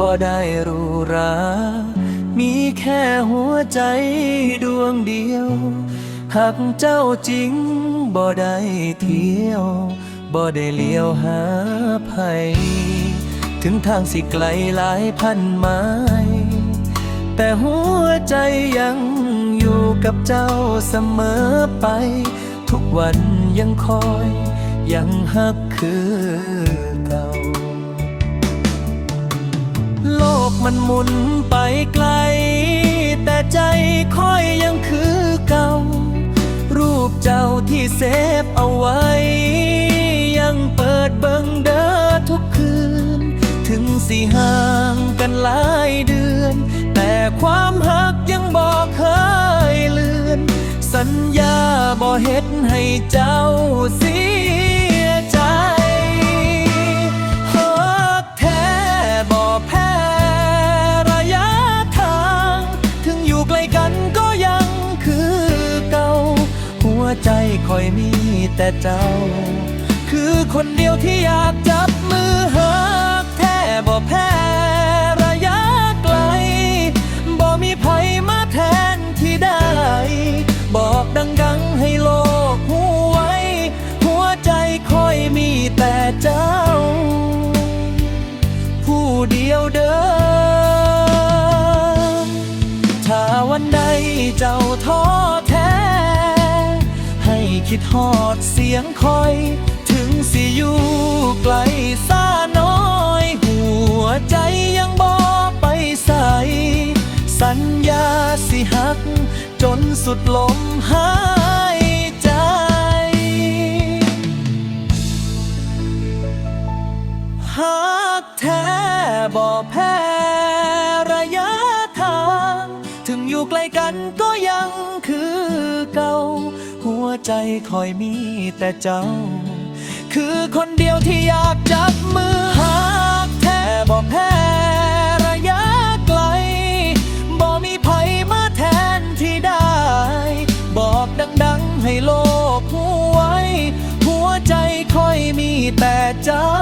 บ่ได้รูหรามีแค่หัวใจดวงเดียวหากเจ้าจริงบ่ได้เที่ยวบ่ได้เลี้ยวหาภัย ถึงทางสิไกลหลายพันไม้แต่หัวใจยังอยู่กับเจ้าเสมอไป ทุกวันยังคอยยังฮักคือ มันหมุนไปไกล แต่ใจคอยยังคือเก่า รูปเจ้าที่เซฟเอาไว้ ยังเปิดเบิ่งเด้อทุกคืน ถึงสิห่างกันหลายเดือน แต่ความหักยังบอกเคยเลือน สัญญาบ่เฮ็ดให้เจ้าสี ค่อยมีแต่เจ้า คือคนเดียวที่อยากจับมือหักแท้บ่แพ้ระยะไกล บ่มีไผมาแทนที่ได้ บอกดังๆให้โลกหูไว้ หัวใจค่อยมีแต่เจ้า ผู้เดียวเดิมถ้าวันใดเจ้าท้อ คิดฮอดเสียงคอย ถึงสิอยู่ไกลซาน้อย หัวใจยังบอไปใส สัญญาสิหัก จนสุดลมหายใจหักแท้บ่แพ้ระยะทาง ถึงอยู่ไกลกันก็ยังคือเก่า ใจคอยมีแต่เจ้า คือคนเดียวที่อยากจับมือหากแท้บอกแพ้ระยะไกลบอกมีไผมาแทนที่ได้ บอกดังๆให้โลกหูไว้ หัวใจคอยมีแต่เจ้า